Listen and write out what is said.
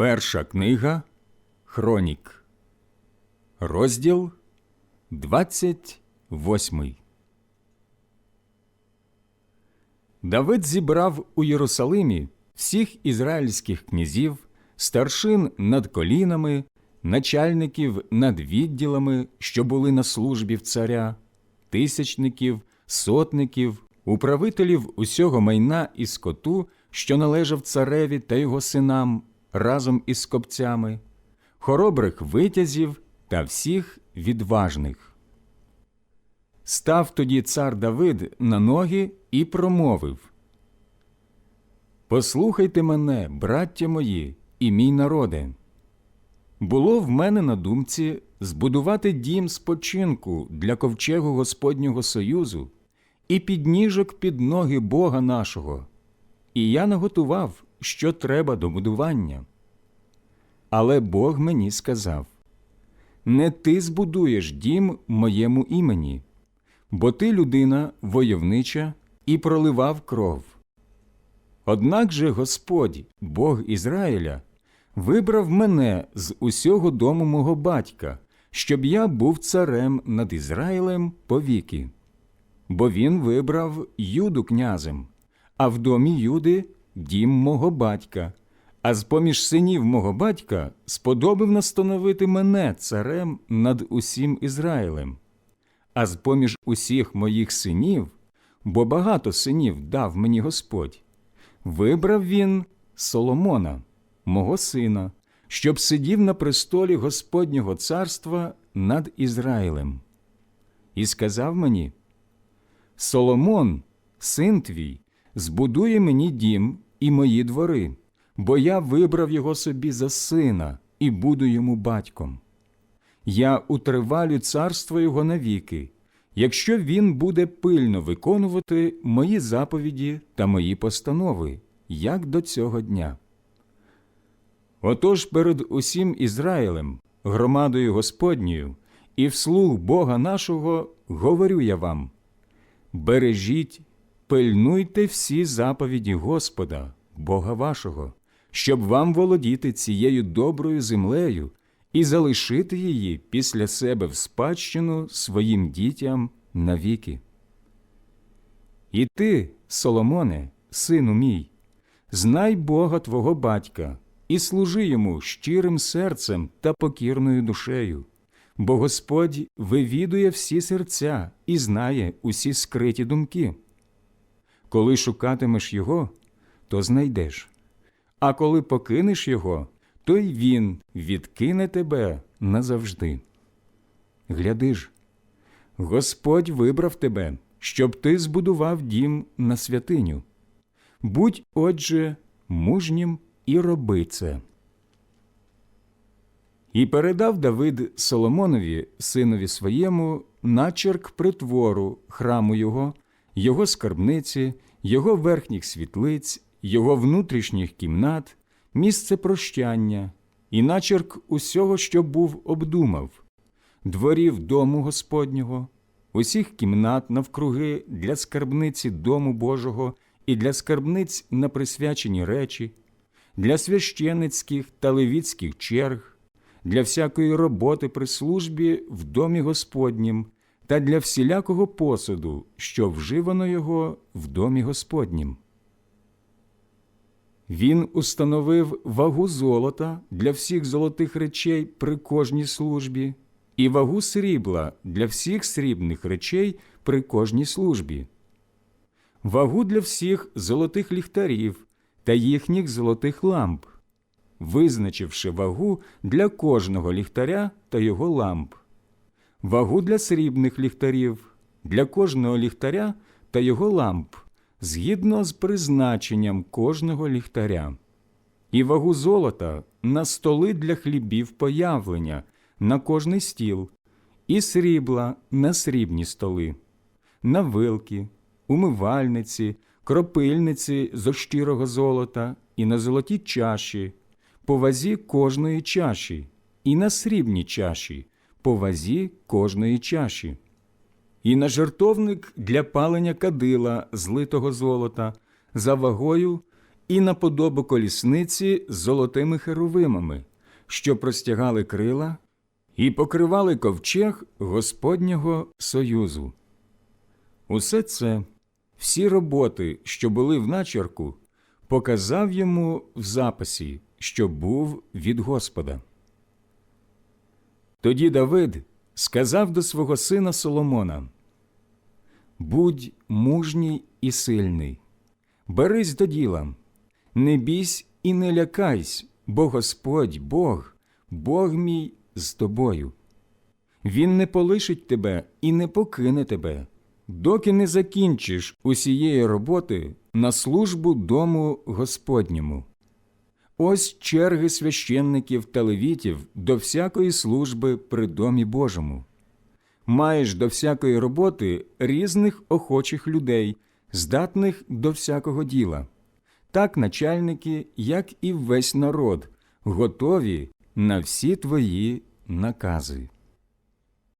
Перша книга Хронік, розділ 28. Давид зібрав у Єрусалимі всіх ізраїльських князів, старшин над колінами, начальників над відділами, що були на службі в царя, тисячників, сотників, управителів усього майна і скоту, що належав цареві та його синам разом із скопцями, хоробрих витязів та всіх відважних. Став тоді цар Давид на ноги і промовив Послухайте мене, браття мої, і мій народе. Було в мене на думці збудувати дім спочинку для ковчегу Господнього Союзу і підніжок під ноги Бога нашого, і я наготував, що треба до будування. Але Бог мені сказав Не ти збудуєш дім моєму імені, бо ти людина войовнича і проливав кров. Однак же Господь, Бог Ізраїля, вибрав мене з усього дому мого батька, щоб я був царем над Ізраїлем повіки. Бо він вибрав Юду князем, а в домі Юди дім мого батька, а з поміж синів мого батька сподобав настановити мене царем над усім Ізраїлем. А з поміж усіх моїх синів, бо багато синів дав мені Господь, вибрав він Соломона, мого сина, щоб сидів на престолі Господнього царства над Ізраїлем. І сказав мені: Соломон, син твій, збудує мені дім і мої двори, бо я вибрав його собі за сина і буду йому батьком. Я утривалю царство його навіки, якщо він буде пильно виконувати мої заповіді та мої постанови, як до цього дня. Отож перед усім Ізраїлем, громадою Господньою, і вслух Бога нашого говорю я вам бережіть, пильнуйте всі заповіді Господа, Бога вашого, щоб вам володіти цією доброю землею і залишити її після себе в спадщину своїм дітям навіки. І ти, Соломоне, сину мій, знай Бога твого батька і служи йому щирим серцем та покірною душею, бо Господь вивідує всі серця і знає усі скриті думки. Коли шукатимеш його, то знайдеш, а коли покинеш його, то й він відкине тебе назавжди. Гляди ж, Господь вибрав тебе, щоб ти збудував дім на святиню. Будь, отже, мужнім і роби це. І передав Давид Соломонові, синові своєму, начерк притвору храму його, його скарбниці, його верхніх світлиць, його внутрішніх кімнат, місце прощання, і начерк усього, що був обдумав, дворів дому Господнього, усіх кімнат навкруги для скарбниці дому Божого і для скарбниць на присвячені речі, для священицьких та левіцьких черг, для всякої роботи при службі в домі Господнім та для всілякого посуду, що вживано його в домі Господнім. Він установив вагу золота для всіх золотих речей при кожній службі і вагу срібла для всіх срібних речей при кожній службі, вагу для всіх золотих ліхтарів та їхніх золотих ламп, визначивши вагу для кожного ліхтаря та його ламп, вагу для срібних ліхтарів, для кожного ліхтаря та його ламп згідно з призначенням кожного ліхтаря, і вагу золота на столи для хлібів появлення на кожний стіл, і срібла на срібні столи, на вилки, умивальниці, кропильниці зо щирого золота і на золоті чаші, по вазі кожної чаші, і на срібні чаші, по вазі кожної чаші і на жертовник для палення кадила злитого золота за вагою і на подобу колісниці з золотими херовимами, що простягали крила і покривали ковчег Господнього Союзу. Усе це, всі роботи, що були в начерку, показав йому в записі, що був від Господа. Тоді Давид сказав до свого сина Соломона Будь мужній і сильний, берись до діла, не бійсь і не лякайсь, бо Господь Бог, Бог мій з тобою. Він не полишить тебе і не покине тебе, доки не закінчиш усієї роботи на службу дому Господньому. Ось черги священників та левітів до всякої служби при домі Божому. Маєш до всякої роботи різних охочих людей, здатних до всякого діла. Так начальники, як і весь народ, готові на всі твої накази.